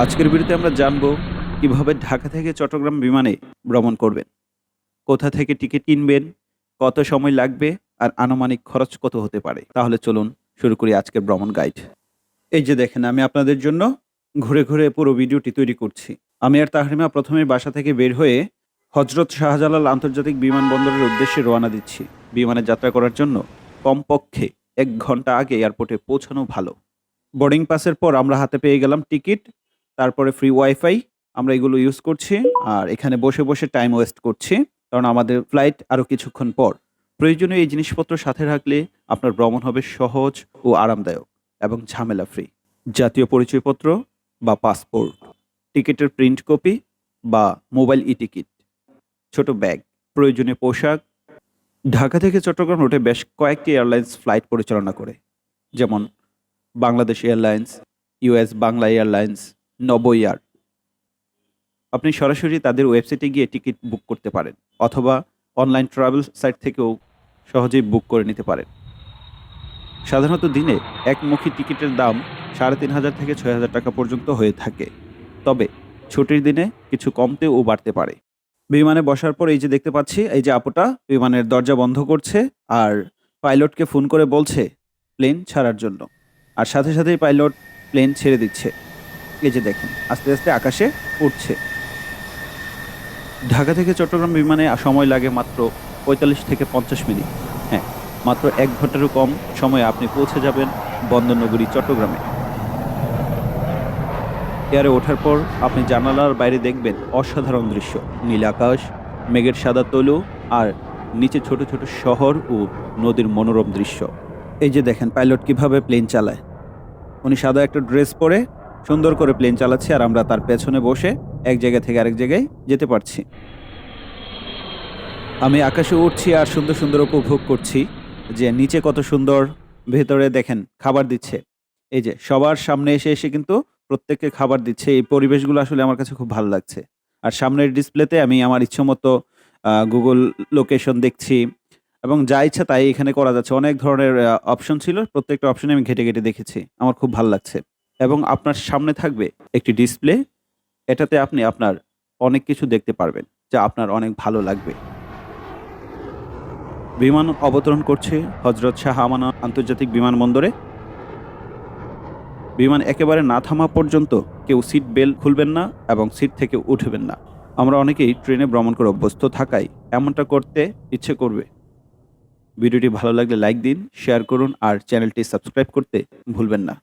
আজকের ভিডিওতে আমরা জানব কীভাবে ঢাকা থেকে চট্টগ্রাম বিমানে ভ্রমণ করবেন, কোথা থেকে টিকিট কিনবেন, কত সময় লাগবে, আর আনুমানিক খরচ কত হতে পারে। তাহলে চলুন শুরু করি আজকের ভ্রমণ গাইড। এই যে দেখেন, আমি আপনাদের জন্য ঘুরে ঘুরে পুরো ভিডিওটি তৈরি করছি। আমি আর তাহরিমা প্রথমে বাসা থেকে বের হয়ে হজরত শাহজালাল আন্তর্জাতিক বিমানবন্দরের উদ্দেশ্যে রওনা দিচ্ছি। বিমানে যাত্রা করার জন্য কমপক্ষে এক ঘণ্টা আগে এয়ারপোর্টে পৌঁছানো ভালো। বোর্ডিং পাসের পর আমরা হাতে পেয়ে গেলাম টিকিট তারপরে ফ্রি ওয়াইফাই আমরা এগুলো ইউজ করছি আর এখানে বসে বসে টাইম ওয়েস্ট করছি কারণ আমাদের ফ্লাইট আরও কিছুক্ষণ পর। প্রয়োজনীয় এই জিনিসপত্র সাথে রাখলে আপনার ভ্রমণ হবে সহজ ও আরামদায়ক এবং ঝামেলা ফ্রি জাতীয় পরিচয়পত্র বা পাসপোর্ট টিকিটের প্রিন্ট কপি বা মোবাইল ই টিকিট ছোট ব্যাগ প্রয়োজনীয় পোশাক। ঢাকা থেকে চট্টগ্রাম রুটে বেশ কয়েকটি এয়ারলাইন্স ফ্লাইট পরিচালনা করে, যেমন Bangladesh airlines US Bangla airlines Novo air আপনি সরাসরি তাদের ওয়েবসাইটে গিয়ে টিকিট বুক করতে পারেন, অথবা অনলাইন ট্রাভেল সাইট থেকেও সহজেই বুক করে নিতে পারেন। সাধারণত দিনে একমুখী টিকিটের দাম সাড়ে তিন হাজার থেকে ছয় হাজার টাকা পর্যন্ত হয়ে থাকে। তবে ছুটির দিনে কিছু কমতে ও বাড়তে পারে। বিমানে বসার পর এই যে দেখতে পাচ্ছি, এই যে আপুটা বিমানের দরজা বন্ধ করছে আর পাইলটকে ফোন করে বলছে, প্লেন ছাড়ার জন্য। আর সাথে সাথেই পাইলট প্লেন ছেড়ে দিচ্ছে। এই যে দেখেন, আস্তে আস্তে আকাশে উঠছে। ঢাকা থেকে চট্টগ্রাম বিমানে সময় লাগে মাত্র পঁয়তাল্লিশ থেকে পঞ্চাশ মিনিট। হ্যাঁ মাত্র এক ঘন্টারও কম সময়ে আপনি পৌঁছে যাবেন বন্দরনগরী, চট্টগ্রামে। এয়ারে ওঠার পর আপনি জানালার বাইরে দেখবেন অসাধারণ দৃশ্য। নীল আকাশ, মেঘের সাদা তলু আর নিচে ছোট ছোট শহর ও নদীর মনোরম দৃশ্য। এই যে দেখেন, পাইলট কীভাবে প্লেন চালায়। উনি সাদা একটা ড্রেস পরে সুন্দর করে প্লেন চালাচ্ছে আর আমরা তার পেছনে বসে এক জায়গা থেকে আরেক জায়গায় যেতে পারছি। আমি আকাশে উঠছি আর সুন্দর সুন্দর উপভোগ করছি যে নিচে কত সুন্দর, ভেতরে দেখেন খাবার দিচ্ছে। এই যে সবার সামনে এসে এসে কিন্তু প্রত্যেককে খাবার দিচ্ছে। এই পরিবেশগুলো আসলে আমার কাছে খুব ভালো লাগছে। আর সামনের ডিসপ্লেতে আমি আমার ইচ্ছে মতো গুগল লোকেশন দেখছি এবং যা ইচ্ছা তাই এখানে করা যাচ্ছে। অনেক ধরনের অপশন ছিল। প্রত্যেকটা অপশনে আমি ঘেটে ঘেটে দেখেছি। আমার খুব ভালো লাগছে। এবং আপনার সামনে থাকবে একটি ডিসপ্লে এটাতে আপনি আপনার অনেক কিছু দেখতে পারবেন, যা আপনার অনেক ভালো লাগবে। বিমান অবতরণ করছে হজরত শাহ আমানা আন্তর্জাতিক বিমানবন্দরে। বিমান একেবারে না থামা পর্যন্ত কেউ সিট বেল্ট খুলবেন না এবং সিট থেকে উঠবেন না। আমরা অনেকেই ট্রেনে ভ্রমণ করে অভ্যস্ত থাকায় এমনটা করতে ইচ্ছে করবে। ভিডিওটি ভালো লাগলে লাইক দিন শেয়ার করুন আর চ্যানেলটি সাবস্ক্রাইব করতে ভুলবেন না।